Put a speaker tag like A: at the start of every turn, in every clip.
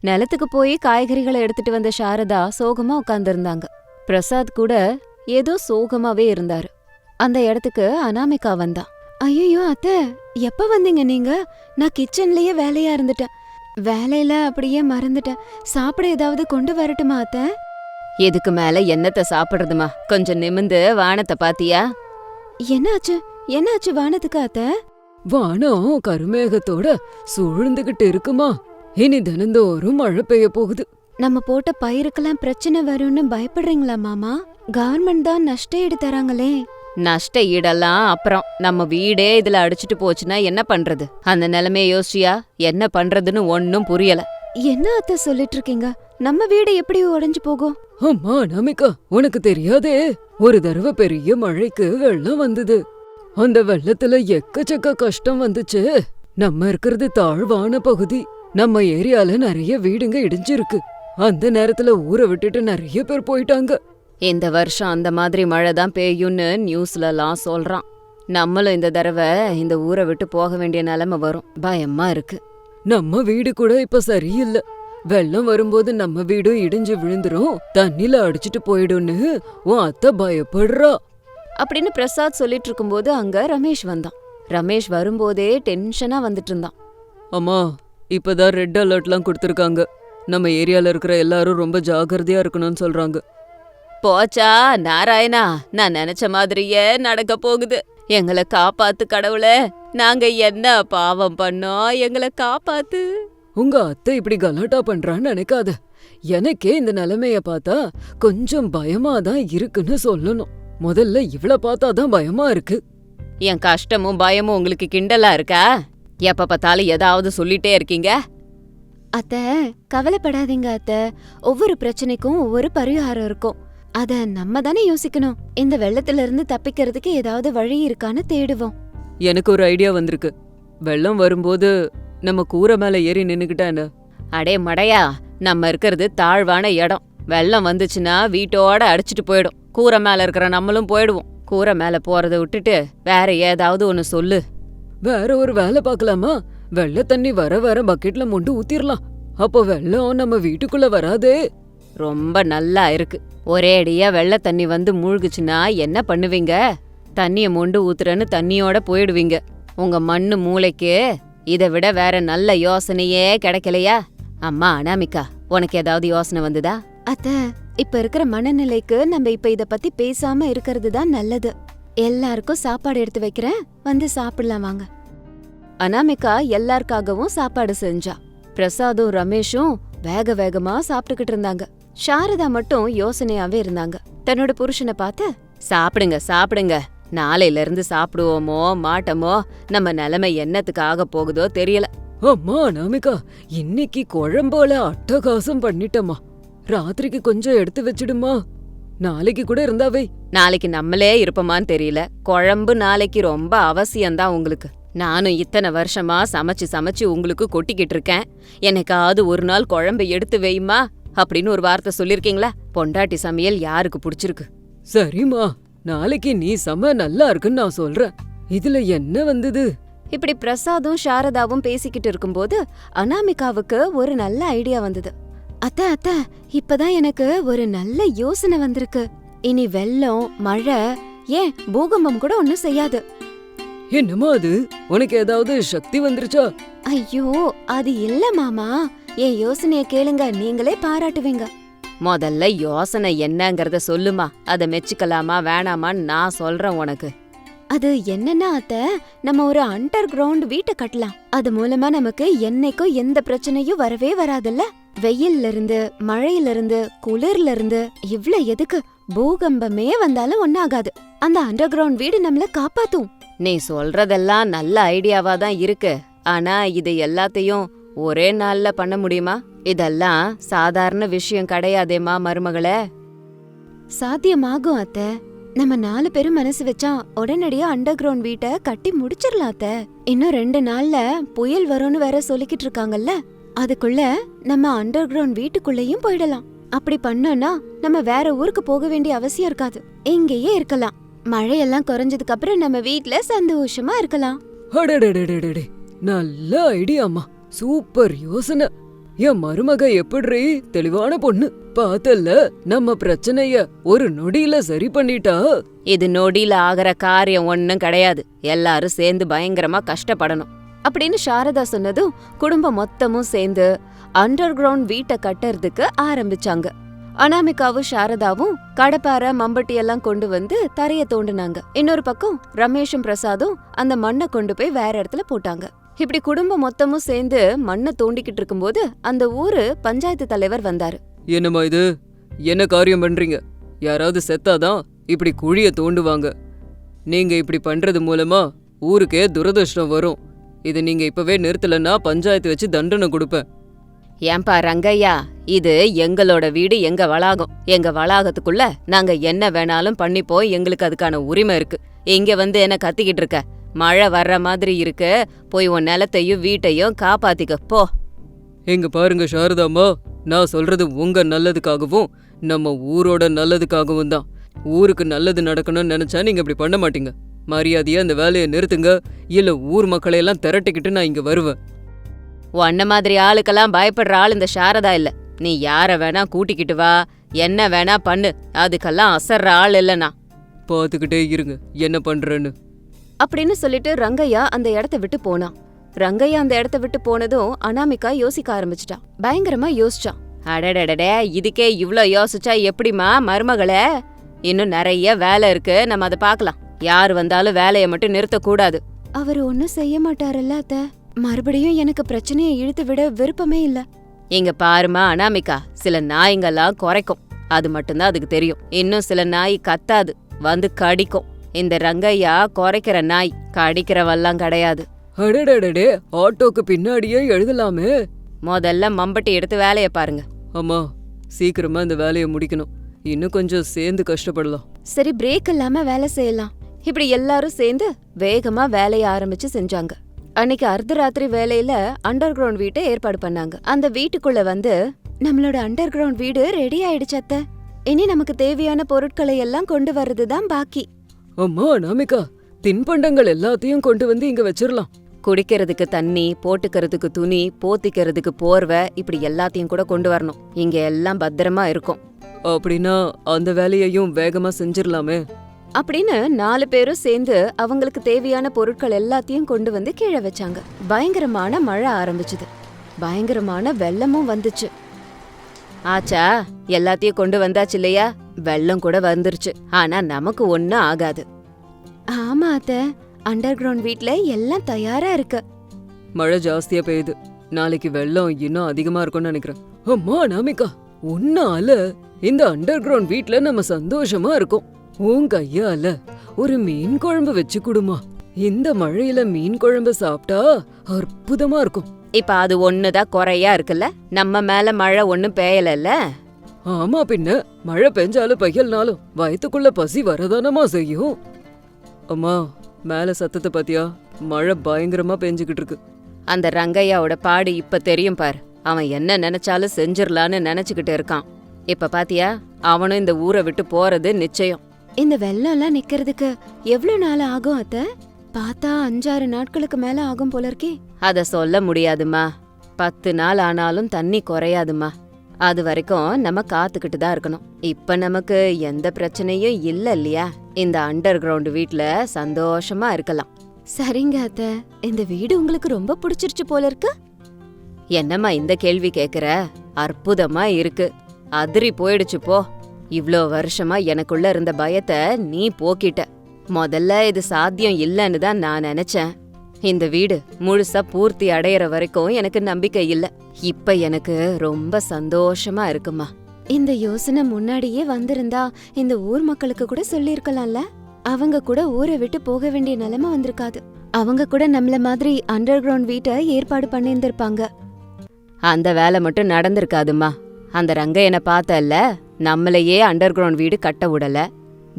A: நிலத்துக்கு போய் காய்கறிகளை எடுத்துட்டு வந்த சாரதா சோகமா உட்கார்ந்துருந்தாங்க. பிரசாத் கூட ஏதோ சோகமாவே இருந்தாரு. அந்த இடத்துக்கு அனாமிகா வந்தா. ஐயோ அத்த எப்ப வந்தீங்க நீங்க? நான் கிச்சன்லயே வேலையா இருந்துட்டேன். வேலையில அப்படியே மறந்துட்டேன். சாப்பிட ஏதாவது கொண்டு வரட்டுமா அத்த? எதுக்கு மேல என்னத்த சாப்பிடுறதுமா? கொஞ்சம் நிமிந்து வானத்தை பாத்தியா? என்னாச்சு? என்னாச்சு வானத்துக்கு அத்த?
B: வானம் கருமேகத்தோட சூழ்ந்துகிட்டு இருக்குமா? இனி தினந்தோறும் மழை பெய்ய போகுது.
A: நம்ம போட்ட பயிருக்கெல்லாம் பிரச்சனை வரும்னு பயப்படுறீங்களா மாமா? கவர்மெண்ட் தான் நஷ்ட ஈடு தராங்களே. நஷ்ட ஈடெல்லாம் அப்புறம். நம்ம வீடே இதுல அடிச்சிட்டு போச்சுன்னா என்ன பண்றது? அந்த நிலைமைய யோசிச்சியா? என்ன பண்றதுன்னு ஒன்னும் புரியல. என்ன அத்தை சொல்லிட்டு இருக்கீங்க நம்ம வீடு எப்படி உடைஞ்சு போகும்?
B: அம்மா நமிகா உனக்கு தெரியாதே. ஒரு தடவை பெரிய மழைக்கு வெள்ளம் வந்தது. அந்த வெள்ளத்துல எக்கச்சக்க கஷ்டம் வந்துச்சு. நம்ம இருக்கிறது தாழ்வான பகுதி. நம்ம ஏரியால நிறைய வீடுங்க இடிஞ்சிருக்கு. அந்த நேரத்துல ஊரை விட்டுட்டு நிறைய பேர் போயிட்டாங்க.
A: இந்த வருஷம் அந்த மாதிரி மழை தான் பெய்யும்னு நியூஸ்லலாம் சொல்றான். நம்மளும் இந்த தடவை இந்த ஊரை விட்டு போக வேண்டிய நிலைமை வரும். பயமா இருக்கு.
B: நம்ம வீடு கூட இப்ப சரியில்லை. வெள்ளம் வரும்போது நம்ம வீடும் இடிஞ்சு விழுந்துரும். தண்ணில அடிச்சிட்டு போயிடும்னு உன் அத்தை பயப்படுறா.
A: அப்படின்னு பிரசாத் சொல்லிட்டு இருக்கும்போது அங்க ரமேஷ் வந்தான். ரமேஷ் வரும்போதே டென்ஷனா வந்துட்டு இருந்தான்.
B: அம்மா இப்பதான் ரெட் அலர்ட்லாம் கொடுத்துருக்காங்க. நம்ம ஏரியால இருக்கிற எல்லாரும் ரொம்ப ஜாகிரதையா இருக்கணும்னு சொல்றாங்க.
A: போச்சா நாராயணா நான் நினைச்ச மாதிரியே நடக்க போகுது. எங்களை காப்பாத்து கடவுளே நாங்க என்ன பாவம் பண்ணோம் எங்களை காப்பாத்து.
B: உங்க அத்தை இப்படி கலாட்டா பண்றான்னு நினைக்காத. எனக்கே இந்த நிலைமைய பார்த்தா கொஞ்சம் பயமா தான் இருக்குன்னு சொல்லணும். முதல்ல இவள பார்த்தா தான் பயமா இருக்கு.
A: என் கஷ்டமும் பயமும் உங்களுக்கு கிண்டலா இருக்கா? எப்ப பார்த்தாலும் ஏதாவது சொல்லிட்டே இருக்கீங்க? அத்த கவலைப்படாதீங்க அத்த. ஒவ்வொரு பிரச்சனைக்கும் ஒவ்வொரு பரிகாரம் இருக்கும். அத நம்ம தானே யோசிக்கணும். இந்த வெள்ளத்துல இருந்து தப்பிக்கிறதுக்கு ஏதாவது வழி இருக்கான்னு தேடுவோம்.
B: எனக்கு ஒரு ஐடியா வந்திருக்கு. வெள்ளம் வரும்போது நம்ம கூரை மேல ஏறி நின்னுக்கிட்டா என்ன?
A: அடே மடையா நம்ம இருக்கிறது தாழ்வான இடம். வெள்ளம் வந்துச்சுன்னா வீட்டோட அடிச்சிட்டு போயிடும். கூரை மேல இருக்கிற நம்மளும் போயிடுவோம். கூரை மேல போறத விட்டுட்டு வேற ஏதாவது ஒன்னு சொல்லு.
B: வேற ஒரு வேலை பார்க்கலாமா? வெள்ள தண்ணி வர வர பக்கெட்ல மொண்டு ஊத்திரலாம். அப்போ வெள்ளம் நம்ம வீட்டுக்குள்ள வராதே.
A: ரொம்ப நல்லா இருக்கு. ஒரே அடியா வெள்ள தண்ணி வந்து மூழ்குச்சுன்னா என்ன பண்ணுவீங்க? தண்ணிய மொண்டு ஊத்துறேன்னு தண்ணியோட போயிடுவீங்க. உங்க மண்ணு மூளைக்கு இதை விட வேற நல்ல யோசனையே கிடைக்கலையா? அம்மா அனாமிகா உனக்கு ஏதாவது யோசனை வந்ததா? அத்த இப்ப இருக்கிற மனநிலைக்கு நம்ம இப்ப இத பத்தி பேசாம இருக்கிறது தான் நல்லது. எல்லாருக்கும் சாப்பாடு எடுத்து வைக்கிறேன். வந்து சாப்பிடலாம் வாங்க. அனாமிகா எல்லாருக்காகவும் சாப்பாடு செஞ்சா. பிரசாதும் ரமேஷும் வேக வேகமா சாப்பிட்டுக்கிட்டு இருந்தாங்க. சாரதா மட்டும் யோசனையாவே இருந்தாங்க. தன்னோட புருஷனை பார்த்து சாப்பிடுங்க சாப்பிடுங்க. நாளையில இருந்து சாப்பிடுவோமோ மாட்டோமோ நம்ம நிலைமை என்னத்துக்கு ஆக போகுதோ தெரியல.
B: அம்மா அனாமிகா இன்னைக்கு குழம்போல அட்டகாசம் பண்ணிட்டம்மா. ராத்திரிக்கு கொஞ்சம் எடுத்து வச்சிடுமா நாளைக்கு கூட இருந்தாவே
A: நாளைக்கு நம்மளே இருப்போமான்னு தெரியல. குழம்பு நாளைக்கு ரொம்ப அவசியம்தான் உங்களுக்கு. நானும் இத்தனை வருஷமா சமைச்சு சமைச்சு உங்களுக்கு கொட்டிக்கிட்டு இருக்கேன். என்னைக்காவது ஒரு நாள் குழம்பு எடுத்து வைமா அப்படின்னு ஒரு வார்த்தை சொல்லிருக்கீங்களா பொண்டாட்டி சமையல் யாருக்கு பிடிச்சிருக்கு?
B: சரிம்மா நாளைக்கு நீ செம நல்லா இருக்குன்னு நான் சொல்றேன். இதுல என்ன வந்தது?
A: இப்படி பிரசாதும் சாரதாவும் பேசிக்கிட்டு இருக்கும்போது அனாமிகாவுக்கு ஒரு நல்ல ஐடியா வந்தது. அத்த அத்த இப்பதான் எனக்கு ஒரு நல்ல யோசனை வந்திருக்கு. இனி வெள்ளம் மழை ஏன் பூகம்பம் கூட ஒண்ணும் செய்யாது.
B: என்னம்மா அது? உனக்கு ஏதாவது சக்தி வந்துருச்சா?
A: ஐயோ அது இல்ல மாமா. என் யோசனைய கேளுங்க நீங்களே பாராட்டுவீங்க. முதல்ல யோசனை என்னங்கறத சொல்லுமா. அத மெச்சுக்கலாமா வேணாமான்னு நான் சொல்றேன் உனக்கு. அது என்னன்னா அத்த நம்ம ஒரு அண்டர் கிரவுண்ட் வீட்டை கட்டலாம். அது மூலமா நமக்கு என்னைக்கும் எந்த பிரச்சனையும் வரவே வராதுல்ல? வெயில்ல இருந்து மழையில இருந்து குளிர்ல இருந்து இவ்ளோ எதுக்கு? பூகம்பமே வந்தாலும் ஒன்னாகாது அந்த அண்டர் கிரவுண்ட் வீடு நம்மள காப்பாத்தும். நீ சொல்றதெல்லாம் நல்ல ஐடியாவா தான் இருக்கு. ஆனா இது எல்லாத்தையும் ஒரே நாள்ல பண்ண முடியுமா? இதெல்லாம் சாதாரண விஷயம் கிடையாதேமா மருமகளே. சாத்தியமாகும் அத்த. நம்ம நாலு பேரும் மனசு வச்சா உடனடியா அண்டர் கிரவுண்ட் வீட்டை கட்டி முடிச்சிடலாம் அத்த. இன்னும் ரெண்டு நாள்ல புயல் வரும்னு வேற சொல்லிக்கிட்டு இருக்காங்கல்ல. அதுக்குள்ள நம்ம அண்டர் கிரவுண்ட் வீட்டுக்குள்ளேயும் போயிடலாம். அப்படி பண்ணோம்னா நம்ம வேற ஊருக்கு போக வேண்டிய அவசியம் இருக்காது. இங்கேயே இருக்கலாம். மழையெல்லாம் குறைஞ்சதுக்கு அப்புறம் நம்ம வீட்ல சந்தோஷமா இருக்கலாம்.
B: அடடடடடடே நல்ல ஐடியாம்மா சூப்பர் யோசனை. என் மருமக எப்படிரி தெளிவான பொண்ணு. பார்த்தல்ல நம்ம பிரச்சனைய ஒரு நொடியில சரி பண்ணிட்டா?
A: இது நொடியில ஆகிற காரியம் ஒண்ணும் கிடையாது. எல்லாரும் சேர்ந்து பயங்கரமா கஷ்டப்படணும். அப்படின்னு சாரதா சொன்னதும் குடும்பம் மொத்தமும் சேர்ந்து அண்டர் கிரவுண்ட் வீட்டை கட்டுறதுக்கு ஆரம்பிச்சாங்க. அனாமிகாவும் சாரதாவும் கடப்பார மம்பட்டி எல்லாம் கொண்டு வந்து தரைய தோண்டினாங்க. இன்னொரு பக்கம் ரமேஷும் பிரசாதும் அந்த மண்ணை கொண்டு போய் வேற இடத்துல போட்டாங்க. இப்படி குடும்பம் மொத்தமும் சேர்ந்து மண்ணை தோண்டிக்கிட்டு இருக்கும்போது அந்த ஊரு பஞ்சாயத்து தலைவர் வந்தாரு.
B: என்னம்மா இது? என்ன காரியம் பண்றீங்க? யாராவது செத்தாதான் இப்படி குழிய தோண்டுவாங்க. நீங்க இப்படி பண்றது மூலமா ஊருக்கே துரதிருஷ்டம் வரும். இதை நீங்க இப்பவே நிறுத்தலன்னா பஞ்சாயத்து வச்சு தண்டனை கொடுப்பேன்.
A: ஏன்பா ரங்கையா இது எங்களோட வீடு எங்க வளாகம். எங்க வளாகத்துக்குள்ள நாங்க என்ன வேணாலும் பண்ணிப்போம் எங்களுக்கு அதுக்கான உரிமை இருக்கு. இங்க வந்து என்ன கத்திக்கிட்டு இருக்க? மழை வர்ற மாதிரி இருக்கு. போய் உன் நிலத்தையும் வீட்டையும் காப்பாத்திக்க போ.
B: இங்க பாருங்க சாரதாம்மா நான் சொல்றது உங்க நல்லதுக்காகவும் நம்ம ஊரோட நல்லதுக்காகவும் தான். ஊருக்கு நல்லது நடக்கணும்னு நினைச்சா நீங்க இப்படி பண்ண மாட்டீங்க. மரியாதையா அந்த வேலையை நிறுத்துங்க. இல்ல ஊர் மக்களையெல்லாம் திரட்டிக்கிட்டு நான் இங்க வருவேன்.
A: உன்ன மாதிரி ஆளுக்கெல்லாம் பயப்படுற ஆள் இந்த சாரதா இல்ல. நீ யார வேணா கூட்டிக்கிட்டு வா என்ன வேணா பண்ணு அதுக்கெல்லாம் அசர்ற ஆள் இல்லனா
B: பார்த்துக்கிட்டே இருங்க என்ன பண்றேன்னு.
A: அப்படின்னு சொல்லிட்டு ரங்கையா அந்த இடத்த விட்டு போனான் ரங்கையா அந்த இடத்த விட்டு போனதும் அனாமிகா யோசிக்க ஆரம்பிச்சிட்டான் பயங்கரமா யோசிச்சான் அடடடடே இதுக்கே இவ்ளோ யோசிச்சா எப்படிமா மருமகளே? இன்னும் நிறைய வேலை இருக்கு நம்ம அதை பார்க்கலாம் யார் வந்தாலும் வேலையை மட்டும் நிறுத்தக்கூடாது. அவர் ஒன்னும் செய்ய மாட்டாரல்ல அத்த. மறுபடியும் எனக்கு பிரச்சனையை இழுத்து விட விருப்பமே இல்ல. இங்க பாருமா அனாமிகா சில நாய்ங்கெல்லாம் குறைக்கும். அது மட்டும்தான் அதுக்கு தெரியும். இன்னும் சில நாய் கத்தாது வந்து கடிக்கும். இந்த ரங்கையா குறைக்கிற நாய் கடிக்கிறவெல்லாம் கிடையாது.
B: அடடடடே ஆட்டோக்கு பின்னாடியே எழுதலாமே.
A: முதல்ல மம்பட்டி எடுத்து வேலைய பாருங்க.
B: அம்மா சீக்கிரமா இந்த வேலையை முடிக்கணும். இன்னும் கொஞ்சம் சேர்ந்து கஷ்டப்படலாம்.
A: சரி பிரேக் இல்லாம வேலை செய்யலாம். இப்படி எல்லாரும் சேர்ந்து வேகமா வேலைய ஆரம்பிச்சு செஞ்சாங்க. அன்னைக்கு அர்த்தராத்திரி வேலையில அண்டர் கிரவுண்ட் வீட்டை ஏற்பாடு பண்ணாங்க. அந்த வீட்டுக்குள்ள வந்து நம்மளோட அண்டர் கிரவுண்ட் வீடு ரெடி ஆயிடுச்சு அத்தை. இனி நமக்கு தேவையான பொருட்களை எல்லாம் கொண்டு வர்றதுதான் பாக்கி.
B: அம்மா அனாமிகா தின்பண்டங்கள் எல்லாத்தையும் கொண்டு வந்து இங்க வச்சிரலாம்.
A: குடிக்கிறதுக்கு தண்ணி போட்டுக்கிறதுக்கு துணி போத்திக்கிறதுக்கு போர்வை இப்படி எல்லாத்தையும் கூட கொண்டு வரணும். இங்க எல்லாம் பத்திரமா இருக்கும்.
B: அப்படின்னா அந்த வேலையையும் வேகமா செஞ்சிரலாமே.
A: அப்படின்னு நாலு பேரும் சேர்ந்து அவங்களுக்கு தேவையான பொருட்கள் எல்லாத்தையும் கொண்டு வந்து கீழே வச்சாங்க. பயங்கரமான மழை ஆரம்பிச்சுது. பயங்கரமான வெள்ளமும் வந்துச்சு. ஆச்சா எல்லாத்தையும் கொண்டு வந்தாச்சு இல்லையா? வெள்ளம் கூட வந்துருச்சு. ஆனா நமக்கு ஒன்னும் ஆகாது. ஆமா அத்த அண்டர் கிரவுண்ட் வீட்ல எல்லாம் தயாரா இருக்கு.
B: மழை ஜாஸ்தியா பெய்யுது. நாளைக்கு வெள்ளம் இன்னும் அதிகமா இருக்கும்னு நினைக்கிறேன். அம்மா நாமிகா உன்னால இந்த அண்டர் கிரவுண்ட் வீட்ல நம்ம சந்தோஷமா இருக்கோம். உன் கையால ஒரு மீன் குழம்பு வச்சு கொடுமா. இந்த மழையில மீன் குழம்பு சாப்பிட்டா அற்புதமா இருக்கும்.
A: இப்ப அது ஒண்ணுதான் குறையா இருக்குல்ல? நம்ம மேல மழை ஒண்ணும் பெய்யலல்ல?
B: ஆமா பின்ன மழை பெஞ்சாலும் பெய்யல்னாலும் வயித்துக்குள்ள பசி வரதானமா செய்யும். அம்மா மேல சத்தத்தை பாத்தியா? மழை பயங்கரமா பெஞ்சுக்கிட்டு இருக்கு.
A: அந்த ரங்கையாவோட பாடு இப்ப தெரியும் பார். அவன் என்ன நினைச்சாலும் செஞ்சிரலான்னு நினைச்சுக்கிட்டு இருக்கான். இப்ப பாத்தியா? அவனும் இந்த ஊரை விட்டு போறது நிச்சயம். இந்த வெள்ளம்லாம் நிக்கிறதுக்கு எவ்வளவு நாள் ஆகும் அத்த? பார்த்தா அஞ்சாறு நாட்களுக்கு மேல ஆகும் போல இருக்கே. அத சொல்ல முடியாதுமா பத்து நாள் ஆனாலும் தண்ணி குறையாதுமா அது வரைக்கும் நம்ம காத்துக்கிட்டு தான் இருக்கணும். இப்ப நமக்கு எந்த பிரச்சனையும் இல்ல இல்லையா? இந்த அண்டர் கிரவுண்ட் வீட்ல சந்தோஷமா இருக்கலாம். சரிங்க அத்த. இந்த வீடு உங்களுக்கு ரொம்ப பிடிச்சிருச்சு போல இருக்கு. என்னம்மா இந்த கேள்வி கேக்குற? அற்புதமா இருக்கு. அதிரி போயிடுச்சு போ. இவ்ளோ வருஷமா எனக்குள்ள இருந்த பயத்தை நீ போக்கிட்ட. முதல்ல இது சாத்தியம் இல்லைன்னு தான் நான் நினைச்சேன். இந்த வீடு முழுசா பூர்த்தி அடையற வரைக்கும் எனக்கு நம்பிக்கை இல்ல. இப்ப எனக்கு ரொம்ப சந்தோஷமா இருக்குமா. இந்த யோசனை முன்னாடியே வந்திருந்தா இந்த ஊர் மக்களுக்கு கூட சொல்லிருக்கலாம்ல அவங்க கூட ஊரை விட்டு போக வேண்டிய நிலைமை வந்திருக்காது. அவங்க கூட நம்மள மாதிரி அண்டர் கிரவுண்ட் வீட்டை ஏற்பாடு பண்ணியிருந்திருப்பாங்க. அந்த வேலை மட்டும் நடந்திருக்காதுமா. அந்த ரங்கையனை பார்த்தல்ல. நம்மளையே அண்டர் கிரவுண்ட் வீடு கட்ட விடல.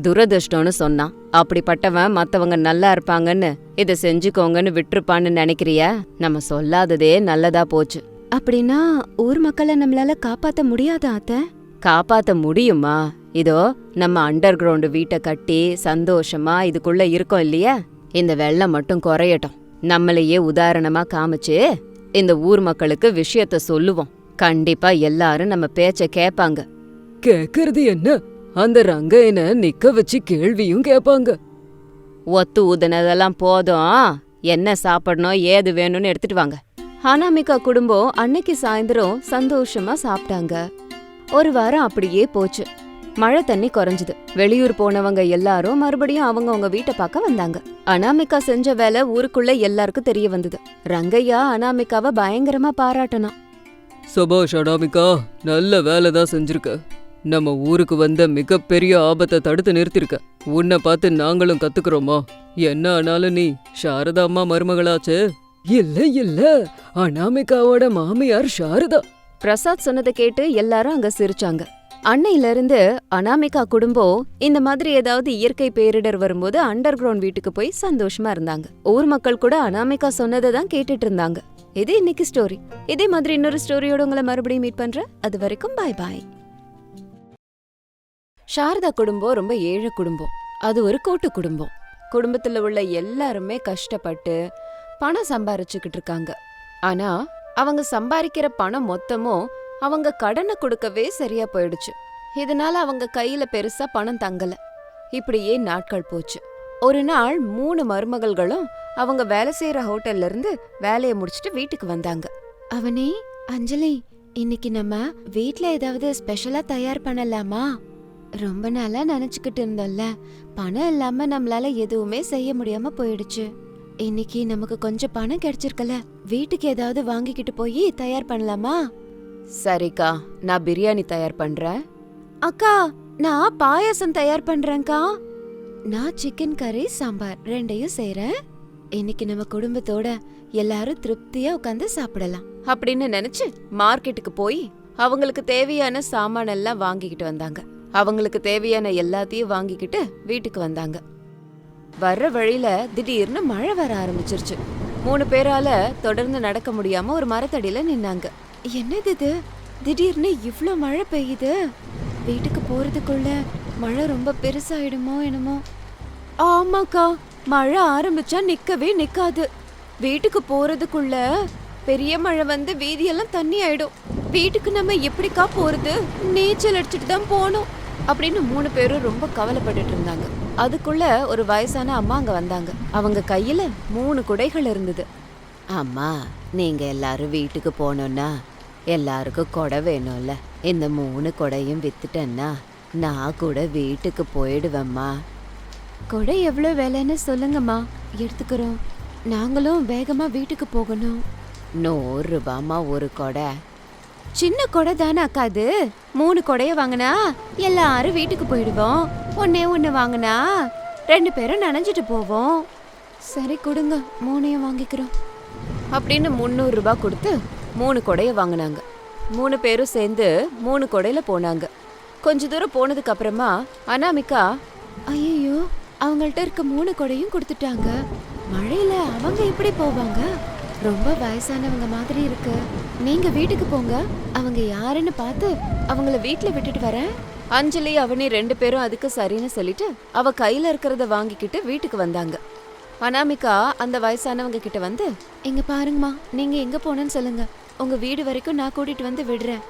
A: துரதிர்ஷ்டம்னு சொன்னான் அப்படிப்பட்டவன் மத்தவங்க நல்லா இருப்பாங்கன்னு இதை செஞ்சுக்கோங்கன்னு விட்டுருப்பான்னு நினைக்கிறியா? நம்ம சொல்லாததே நல்லதா போச்சு. அப்படின்னா ஊர் மக்களை நம்மளால காப்பாத்த முடியாதா அத்த? காப்பாத்த முடியுமா? இதோ நம்ம அண்டர் கிரவுண்ட் வீட்டை கட்டி சந்தோஷமா இதுக்குள்ள இருக்கோம் இல்லையா? இந்த வெள்ளம் மட்டும் குறையட்டும். நம்மளையே உதாரணமா காமிச்சு இந்த ஊர் மக்களுக்கு விஷயத்த சொல்லுவோம். கண்டிப்பா எல்லாரும் நம்ம பேச்ச கேப்பாங்க
B: கேக்குறது என்ன? அந்த ரங்கையனை நிக்க வச்சு கேள்வியும் கேப்பாங்க.
A: ஒத்து ஊதுனதெல்லாம் போதும். என்ன சாப்பிடணும் ஏது வேணும்னு எடுத்துட்டு வாங்க. அனாமிகா குடும்பம் அன்னைக்கு சாயந்தரம் சந்தோஷமா சாப்பிட்டாங்க. ஒரு வாரம் அப்படியே போச்சு. மழை தண்ணி குறைஞ்சது. வெளியூர் போனவங்க எல்லாரும் மறுபடியும் அவங்கவங்க வீட்டை பார்க்க வந்தாங்க. அனாமிகா செஞ்ச வேலை ஊருக்குள்ள எல்லாருக்கும் தெரிய வந்தது. ரங்கையா அனாமிகாவை பயங்கரமா பாராட்டினான்.
B: சபாஷ் அனாமிகா நல்ல வேலை தான் செஞ்சிருக்க. நம்ம ஊருக்கு வந்த மிகப்பெரிய ஆபத்தை தடுத்து நிறுத்திருக்க. உன்னை பார்த்து நாங்களும் கத்துக்கிறோமா? என்ன ஆனாலும் நீ சாரதா அம்மா மருமகளாச்சு? இல்ல இல்ல. அனாமிகாவோட மாமியார் சாரதா.
A: பிரசாத் சொன்னதை கேட்டு எல்லாரும் அங்க சிரிச்சாங்க. அன்னையில இருந்து அனாமிகா குடும்பம் இந்த மாதிரி ஏதாவது இயற்கை பேரிடர் வரும்போது அண்டர் கிரவுண்ட் வீட்டுக்கு போய் சந்தோஷமா இருந்தாங்க. ஊர் மக்கள் கூட அனாமிகா சொன்னதை தான் கேட்டுட்டு இருந்தாங்க. இது இன்னைக்கு ஸ்டோரி இதே மாதிரி இன்னொரு ஸ்டோரியோட உங்களை மறுபடியும் மீட் பண்றேன். அது வரைக்கும் பாய் பாய் சாரதா குடும்பம் ரொம்ப ஏழை குடும்பம். அது ஒரு கூட்டு குடும்பம். குடும்பத்துல உள்ள எல்லாருமே கஷ்டப்பட்டு பணம் சம்பாரிச்சுக்கிட்டு இருக்காங்க. ஆனா அவங்க சம்பாதிக்கிற பணம் மொத்தமும் அவங்க கடனை கொடுக்கவே சரியா போயிடுச்சு. இதனால அவங்க கையில பெருசா பணம் தங்கல. இப்படியே நாட்கள் போச்சு. ஒரு நாள் மூணு மருமகள்களும் அவங்க வேலை செய்யற ஹோட்டல்ல இருந்து வேலையை முடிச்சிட்டு வீட்டுக்கு வந்தாங்க. அவனே அஞ்சலி இன்னைக்கு நம்ம வீட்ல ஏதாவது ஸ்பெஷலா தயார் பண்ணலாமா? ரொம்ப நாளா நினைச்சுக்கிட்டு இருந்தோம்ல. பணம் இல்லாம நம்மளால எதுவுமே செய்ய முடியாம போயிடுச்சு. இன்னைக்கு நமக்கு கொஞ்சம் பணம் கிடைச்சிருக்கல வீட்டுக்கு ஏதாவது வாங்கிக்கிட்டு போய் தயார் பண்ணலாமா? சரிக்கா நான் பிரியாணி தயார் பண்றேன். அக்கா நான் பாயாசம் தயார் பண்றேன்க்கா. நான் சிக்கன் கறி சாம்பார் ரெண்டையும் செய்றேன். இன்னைக்கு நம்ம குடும்பத்தோட எல்லாரும் திருப்தியா உட்காந்து சாப்பிடலாம். அப்படின்னு நினைச்சு மார்க்கெட்டுக்கு போய் அவங்களுக்கு தேவையான சாமான் எல்லாம் வாங்கிக்கிட்டு வந்தாங்க. அவங்களுக்கு தேவையான எல்லாத்தையும் வாங்கிக்கிட்டு வீட்டுக்கு வந்தாங்க. வர்ற வழியில திடீர்னு மழை வர ஆரம்பிச்சிருச்சு. மூணு பேரால தொடர்ந்து நடக்க முடியாம ஒரு மரத்தடியில நின்னாங்க. என்னது இது? திடீர்னு இவ்வளோ மழை பெய்யுது? வீட்டுக்கு போறதுக்குள்ள மழை ரொம்ப பெருசாயிடுமோ என்னமோ? ஆமாக்கா மழை ஆரம்பிச்சா நிக்கவே நிக்காது. வீட்டுக்கு போறதுக்குள்ள பெரிய மழை வந்து வீதியெல்லாம் தண்ணி ஆயிடும். வீட்டுக்கு நம்ம எப்படிக்கா போறது? நீச்சல் அடிச்சுட்டு தான் போகணும் அப்படின்னு மூணு பேரும் ரொம்ப கவலைப்பட்டுட்டு இருந்தாங்க. அதுக்குள்ள ஒரு வயசான அம்மா அங்க வந்தாங்க. அவங்க கையில மூணு குடைகள் இருந்தது. அம்மா நீங்க எல்லாரும் வீட்டுக்கு போனோம்னா எல்லாருக்கும் கொடை வேணும்ல. இந்த மூணு கொடையும் வித்துட்டேன்னா நான் கூட வீட்டுக்கு போயிடுவேம்மா. கொடை எவ்வளோ விலைன்னு சொல்லுங்கம்மா. எடுத்துக்கிறோம். நாங்களும் வேகமா வீட்டுக்கு போகணும். நூறு ரூபாமா ஒரு கொடை. சின்ன கொடை தானே அக்கா அது? மூணு கொடைய வாங்கினா எல்லாரும் வீட்டுக்கு போயிடுவோம். ஒன்னே ஒன்று வாங்கினா ரெண்டு பேரும் நனைஞ்சிட்டு போவோம். சரி கொடுங்க. மூணையும் வாங்கிக்கிறோம். அப்படின்னு முந்நூறு ரூபாய் கொடுத்து மூணு கொடைய வாங்கினாங்க. மூணு பேரும் சேர்ந்து மூணு கொடையில போனாங்க. கொஞ்ச தூரம் போனதுக்கு அப்புறமா அனாமிகா ஐயோ அவங்கள்ட்ட இருக்க மூணு கொடையும் கொடுத்துட்டாங்க. மழையில அவங்க எப்படி போவாங்க? ரொம்ப வயசானவங்க மாதிரி இருக்கு. நீங்க வீட்டுக்கு போங்க. அவங்க யாருன்னு பார்த்து அவங்கள வீட்ல விட்டுட்டு வரேன். அஞ்சலி அவனி ரெண்டு பேரும் அதுக்கு சரின்னு சொல்லிட்டு அவ கையில இருக்கிறத வாங்கிக்கிட்டு வீட்டுக்கு வந்தாங்க. அனாமிகா அந்த வயசானவங்க கிட்ட வந்து இங்க பாருங்கம்மா நீங்க எங்க போனேன்னு சொல்லுங்க. உங்க வீடு வரைக்கும் நான் கூட்டிட்டு வந்து விடுறேன்.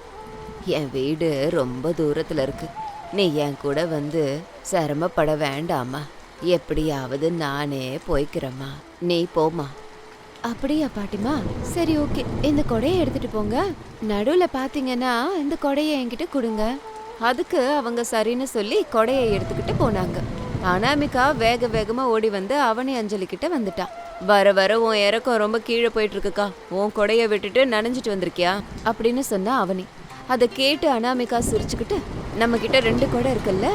A: என் வீடு ரொம்ப தூரத்துல இருக்கு. நீ என் கூட வந்து சிரமப்பட வேண்டாமா எப்படியாவது நானே போய்க்கிறேம்மா. நீ போமா அப்படியா பாட்டிமா? சரி ஓகே. இந்த கொடையை எடுத்துட்டு போங்க. நடுவுல பாத்தீங்கன்னா இந்த கொடையை என்கிட்ட கொடுங்க. அதுக்கு அவங்க சரின்னு சொல்லி கொடையை எடுத்துக்கிட்டு போனாங்க. அனாமிகா வேக வேகமா ஓடி வந்து அவனி அஞ்சலி கிட்ட வந்துட்டான் வர வர உன் இறக்கம் ரொம்ப கீழே போயிட்டு இருக்குக்கா உன் கொடைய விட்டுட்டு நனைஞ்சிட்டு வந்திருக்கியா? அப்படின்னு சொன்னா அவனி. அதை கேட்டு அனாமிகா சிரிச்சுக்கிட்டு நம்ம கிட்ட ரெண்டு கொடை இருக்குல்ல?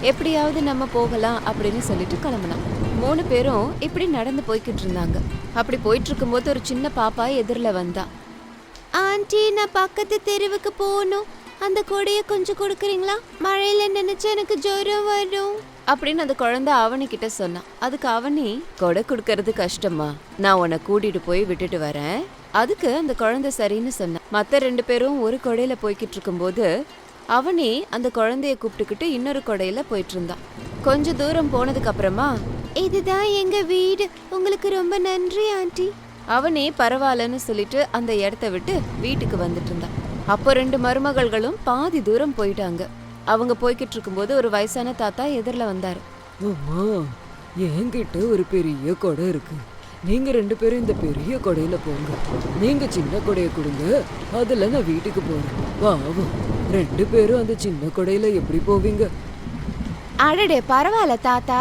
A: எப்படியாவது நம்ம போகலாம் அப்படின்னு சொல்லிட்டு கிளம்புனான். மூணு பேரும் இப்படி நடந்து போய்கிட்டு இருந்தாங்க. அப்படி போயிட்டு இருக்கும்போது ஒரு சின்ன பாப்பா எதிரில் வந்தா. ஆண்டி நான் பக்கத்து தெருவுக்கு போகணும். அந்த கொடைய கொஞ்சம் கொடுக்குறீங்களா? மழையில நினைச்சு எனக்கு ஜுரம் வரும். அப்படின்னு அந்த குழந்தை அவனி கிட்ட சொன்னான் அதுக்கு அவனி கொடை கொடுக்கறது கஷ்டமா நான் உன்னை கூட்டிட்டு போய் விட்டுட்டு வரேன். அதுக்கு அந்த குழந்தை சரின்னு சொன்னான் மத்த ரெண்டு பேரும் ஒரு கொடையில போய்கிட்டு இருக்கும்போது அவனி அந்த குழந்தைய கூப்பிட்டுக்கிட்டு இன்னொரு கொடையில போயிட்டு இருந்தான் கொஞ்ச தூரம் போனதுக்கு அப்புறமா இதுதான் எங்க வீடு. உங்களுக்கு ரொம்ப நன்றி ஆண்டி. அவனே பரவாயில்லன்னு சொல்லிட்டு அந்த இடத்த விட்டு வீட்டுக்கு வந்துட்டு இருந்தான். அப்போ ரெண்டு மருமகள்களும் பாதி தூரம் போயிட்டாங்க. அவங்க போய்கிட்டு இருக்கும்போது ஒரு வயசான தாத்தா எதிரில் வந்தாரு.
B: அம்மா என்கிட்ட ஒரு பெரிய கொடை இருக்கு. நீங்க ரெண்டு பேரும் இந்த பெரிய கொடையில போங்க. நீங்க சின்ன கொடைய கொடுங்க. அதுல நான் வீட்டுக்கு போறேன். வா வா ரெண்டு பேரும் அந்த சின்ன கொடையில எப்படி போவீங்க?
A: அடடே பரவாயில்ல தாத்தா.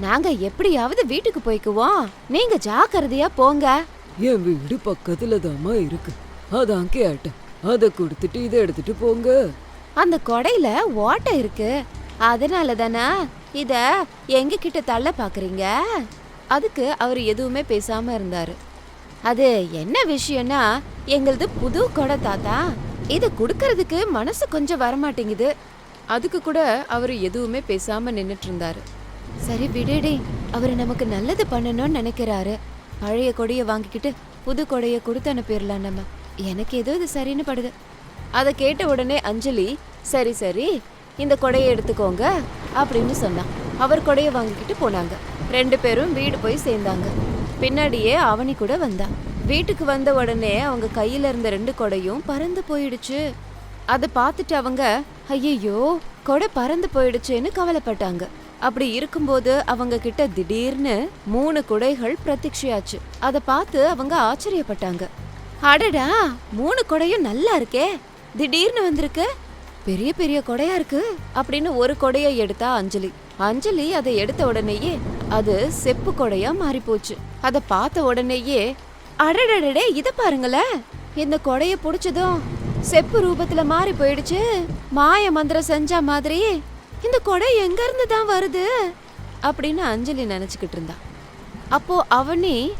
A: நாங்க எப்படியாவது வீட்டுக்கு போய்க்குவோம். நீங்க ஜாக்கிரதையா போங்க.
B: என் வீடு பக்கத்துல தாம்மா இருக்கு. அதான் கேட்டேன். அதை கொடுத்துட்டு இதை எடுத்துட்டு போங்க.
A: அந்த கொடையில ஓட்டை இருக்கு. அதனால தானே இத எங்க கிட்ட தள்ள பாக்குறீங்க? அதுக்கு அவர் எதுவுமே பேசாம இருந்தாரு. அது என்ன விஷயம்னா எங்களது புது கொடை தாத்தா இத குடுக்கறதுக்கு மனசு கொஞ்சம் வரமாட்டேங்குது. அதுக்கு கூட அவர் எதுவுமே பேசாம நின்னுட்டு இருந்தாரு. சரி விடுடி. அவர் நமக்கு நல்லது பண்ணணும்னு நினைக்கிறாரு. பழைய கொடியை வாங்கிக்கிட்டு புது கொடையை கொடுத்து அனுப்பிடலாம் நம்ம. எனக்கு ஏதோ இது சரின்னு படுது. அதை கேட்ட உடனே அஞ்சலி சரி சரி இந்த கொடையை எடுத்துக்கோங்க அப்படின்னு சொன்னான். அவர் கொடையை வாங்கிக்கிட்டு போனாங்க. ரெண்டு பேரும் வீடு போய் சேர்ந்தாங்க. பின்னாடியே அவனி கூட வந்தான். வீட்டுக்கு வந்த உடனே அவங்க கையில இருந்த ரெண்டு கொடையும் பறந்து போயிடுச்சு. அதை பார்த்துட்டு அவங்க ஐயையோ கொடை பறந்து போயிடுச்சேன்னு கவலைப்பட்டாங்க. அப்படி இருக்கும்போது அவங்க கிட்ட திடீர்னு மூணு குடைகள் பிரத்யட்சியாச்சு. அதை பார்த்து அவங்க ஆச்சரியப்பட்டாங்க. அடடா மூணு குடையும் நல்லா இருக்கே. திடீர்னு வந்திருக்கு. பெரிய பெரிய கொடையா இருக்கு அப்படின்னு ஒரு கொடையை எடுத்தா அஞ்சலி. அஞ்சலி அதை எடுத்த உடனேயே அது செப்பு கொடையா மாறி போச்சு அதை பார்த்த உடனேயே அடடடடே இத பாருங்களேன். இந்த கொடைய புடிச்சதும் செப்பு ரூபத்துல மாறி போயிடுச்சு. மாய மந்திரம் செஞ்ச மாதிரி இந்த கொடை எங்க இருந்து தான் வருது? அப்படின்னு அஞ்சலி நினைச்சுக்கிட்டு இருந்தா. அப்போ அவனே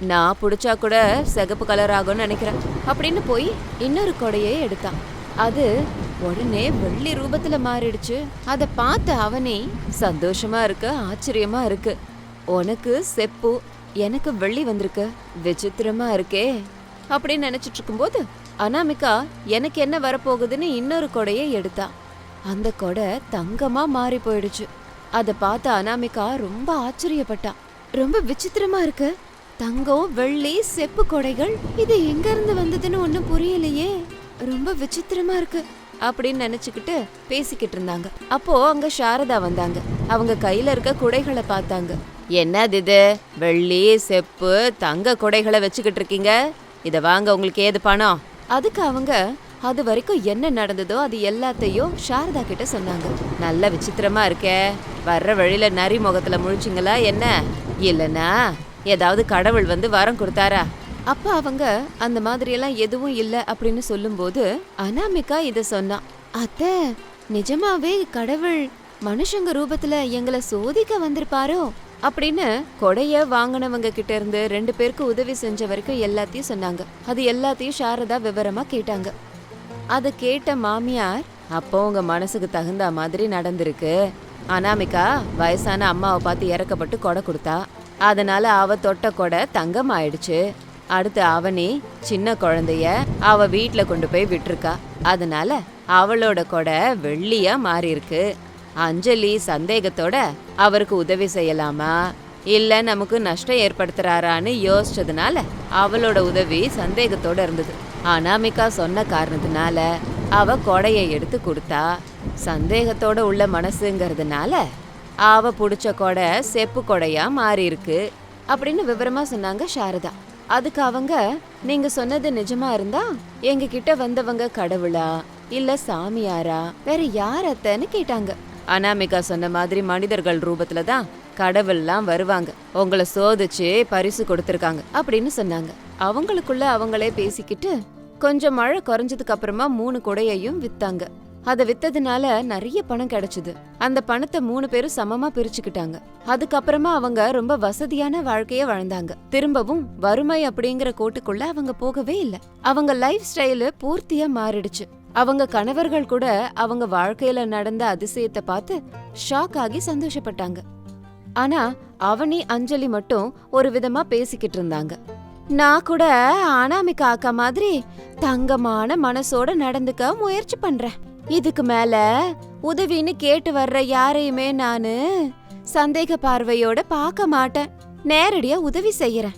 A: நான் பிடிச்சா கூட சிகப்பு கலர் ஆகும்னு நினைக்கிறேன் அப்படின்னு போய் இன்னொரு கொடையை எடுத்தான். அது உடனே வெள்ளி ரூபத்துல மாறிடுச்சு. அதை பார்த்த அவனே சந்தோஷமா இருக்கு ஆச்சரியமா இருக்கு. உனக்கு செப்பு எனக்கு வெள்ளி வந்திருக்கு. விசித்திரமா இருக்கே அப்படின்னு நினைச்சிட்டு இருக்கும்போது அனாமிகா எனக்கு என்ன வரப்போகுதுன்னு இன்னொரு கொடையை எடுத்தான் அந்த கொடை தங்கமா மாறி போயிடுச்சு. அதை பார்த்த அனாமிகா ரொம்ப ஆச்சரியப்பட்டா. ரொம்ப விசித்திரமா இருக்கு. தங்கம் வெள்ளி செப்பு கொடைகள் இது எங்க இருந்து வந்ததுன்னு ஒண்ணும் புரியலையே. ரொம்ப விசித்திரமா இருக்கு அப்படின்னு நினைச்சுக்கிட்டு பேசிக்கிட்டு இருந்தாங்க. அப்போ அங்க சாரதா வந்தாங்க. அவங்க கையில இருக்க குடைகளை பார்த்தாங்க. என்னது இது? வெள்ளி செப்பு தங்க குடைகளை வச்சுக்கிட்டு இருக்கீங்க? இதை வாங்க உங்களுக்கு ஏது பணம்? அதுக்கு அவங்க அது வரைக்கும் என்ன நடந்ததோ அது எல்லாத்தையும் சாரதா கிட்ட சொன்னாங்க. நல்ல விசித்திரமா இருக்கே. வர்ற வழியில நரி முகத்துல முழிச்சிங்களா என்ன? இல்லனா ஏதாவது கடவுள் வந்து வரம் கொடுத்தாரா? அப்ப அவங்க அந்த மாதிரியெல்லாம் எதுவும் இல்லை அப்படின்னு சொல்லும்போது அனாமிகா இதை சொன்னான் அத்தை நிஜமாவே கடவுள் மனுஷங்க ரூபத்துல எங்களை சோதிக்க வந்திருப்பாரோ? அப்படின்னு கொடைய வாங்கினவங்க கிட்ட இருந்து ரெண்டு பேருக்கு உதவி செஞ்ச வரைக்கும் எல்லாத்தையும் சொன்னாங்க. அது எல்லாத்தையும் சாரதா விவரமா கேட்டாங்க. அதை கேட்ட மாமியார் அப்போ உங்க மனசுக்கு தகுந்த மாதிரி நடந்திருக்கு. அனாமிகா வயசான அம்மாவை பார்த்து இறக்கப்பட்டு கொடை கொடுத்தா அதனால அவ தொட்ட கொடை தங்கம் ஆயிடுச்சு அடுத்து அவனி சின்ன குழந்தைய அவ வீட்ல கொண்டு போய் விட்டுருக்கா. அதனால அவளோட கொடை வெள்ளியா மாறி இருக்கு அஞ்சலி சந்தேகத்தோட அவருக்கு உதவி செய்யலாமா? இல்ல நமக்கு நஷ்டம் ஏற்படுத்துறாரான்னு யோசிச்சதுனால அவளோட உதவி சந்தேகத்தோட இருந்தது. அனாமிகா சொன்ன காரணத்தினால அவ கொடையை எடுத்து கொடுத்தா சந்தேகத்தோட உள்ள மனசுங்கிறதுனால அவ பிடிச்ச கொடை செப்பு கொடையா மாறி இருக்கு அப்படின்னு விவரமா சொன்னாங்க சாரதா. அதுக்கு அவங்க நீங்க சொன்னது நிஜமா இருந்தா எங்க கிட்ட வந்தவங்க கடவுளா இல்ல சாமியாரா? வேற யார் அத்தன்னு கேட்டாங்க. அனாமிகா சொன்ன மாதிரி மனிதர்கள் ரூபத்துல தான் கடவுள்லாம் வருவாங்க. உங்களை சோதிச்சு பரிசு கொடுத்துருக்காங்க அப்படின்னு சொன்னாங்க. அவங்களுக்குள்ள அவங்களே பேசிக்கிட்டு கொஞ்சம் மழை குறைஞ்சதுக்கு அப்புறமா மூணு குடையையும் வித்தாங்க. அதை வித்ததுனால நிறைய பணம் கிடைச்சது. அந்த பணத்தை மூணு பேரும் சமமா பிரிச்சுக்கிட்டாங்க. அதுக்கப்புறமா அவங்க ரொம்ப வசதியான வாழ்க்கைய வாழ்ந்தாங்க. திரும்பவும் வறுமை அப்படிங்கிற கோட்டுக்குள்ள அவங்க போகவே இல்லை. அவங்க லைஃப் ஸ்டைலு பூர்த்தியா மாறிடுச்சு. அவங்க கணவர்கள் கூட அவங்க வாழ்க்கையில நடந்த அதிசயத்தை பார்த்து ஷாக் ஆகி சந்தோஷப்பட்டாங்க. ஆனா அவனி அஞ்சலி மட்டும் ஒரு விதமா பேசிக்கிட்டு இருந்தாங்க. நான் கூட அனாமிகா அக்கா மாதிரி தங்கமான மனசோட நடந்துக்க முயற்சி பண்றேன். இதுக்கு மேல உதவின்னு கேட்டு வர்ற யாரையுமே நானு சந்தேக பார்வையோட பார்க்க மாட்டேன். நேரடியா உதவி செய்யறேன்.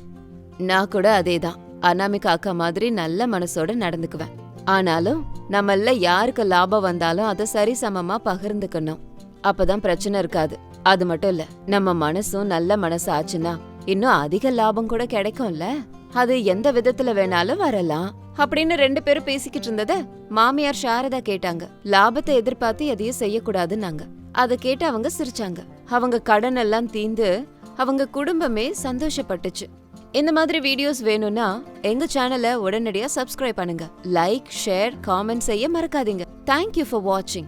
A: நான் கூட அதேதான். அனாமிகா அக்கா மாதிரி நல்ல மனசோட நடந்துக்குவேன். ஆனாலும் நம்மள யாருக்கு லாபம் வந்தாலும் அதை சரிசமமா பகிர்ந்துக்கணும். அப்பதான் பிரச்சனை இருக்காது. அது மட்டும் இல்ல நம்ம மனசும் நல்ல மனசு ஆச்சுன்னா இன்னும் அதிக லாபம் கூட கிடைக்கும்ல? அது எந்த விதத்துல வேணாலும் வரலாம். அப்படின்னு ரெண்டு பேரும் பேசிக்கிட்டு இருந்தத மாமியார் சாரதா கேட்டாங்க. லாபத்தை எதிர்பார்த்து எதையும் செய்யக்கூடாதுன்னாங்க. அதை கேட்டு அவங்க சிரிச்சாங்க. அவங்க கடன் எல்லாம் தீந்து அவங்க குடும்பமே சந்தோஷப்பட்டுச்சு. இந்த மாதிரி வீடியோஸ் வேணும்னா எங்க சேனலை உடனடியா சப்ஸ்கிரைப் பண்ணுங்க. லைக் ஷேர் காமெண்ட் செய்ய மறக்காதீங்க. தேங்க்யூ ஃபார் வாட்சிங்